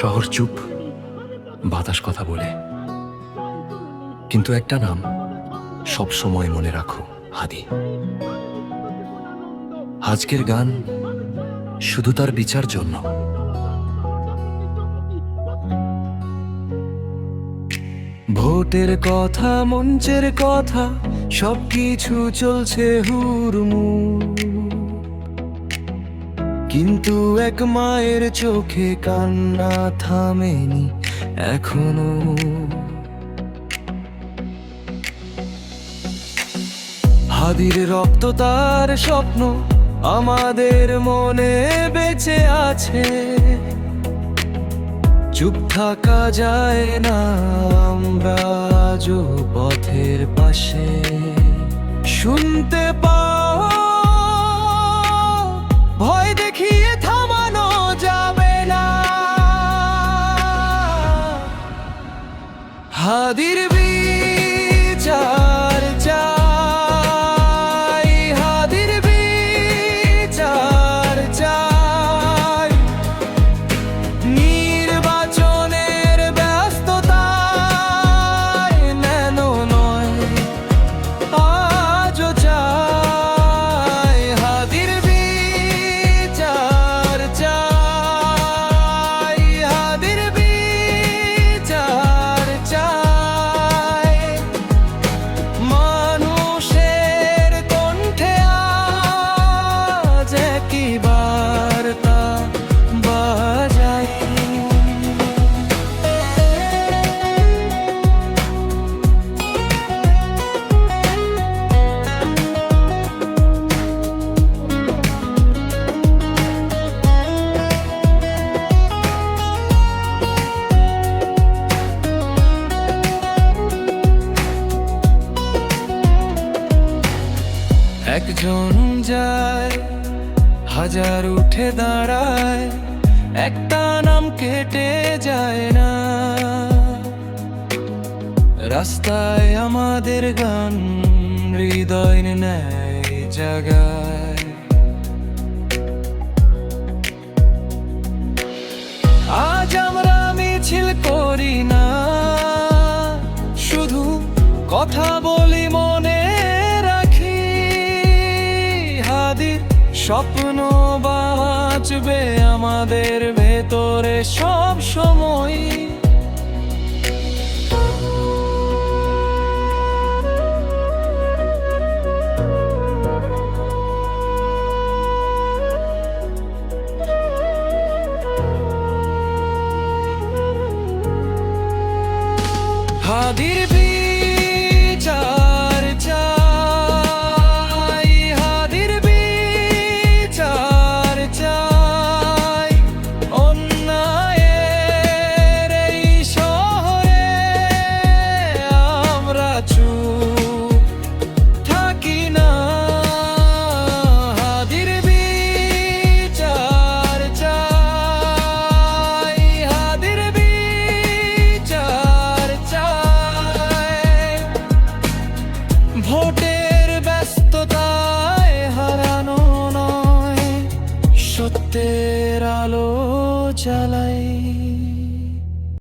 শহর চুপ, বাতাস কথা বলে। কিন্তু একটা নাম সব সময় মনে রাখো, হাদি। আজকের গান শুধু তার বিচার জন্য। ভোটের কথা, মঞ্চের কথা, সবকিছু চলছে হুরমু কিন্তু এক মায়ের চোখে কান্না থামেনি এখনও। হাদির রক্ত তার স্বপ্ন আমাদের মনে বেঁচে আছে। চুপ থাকা যায় না আমরা পথের পাশে। শুনতে পাও হাদির একজন যায়, হাজার উঠে দাঁড়ায়, একটা নাম কেটে যায় না। রাস্তায় আমাদের গান হৃদয় নেয় জাগায়। আজ আমরা মিছিল করি না, শুধু কথা বলি মনে হাদির স্বপ্ন বাঁচবে আমাদের ভেতরে সব সময়। হাদির तेरा लो चलाई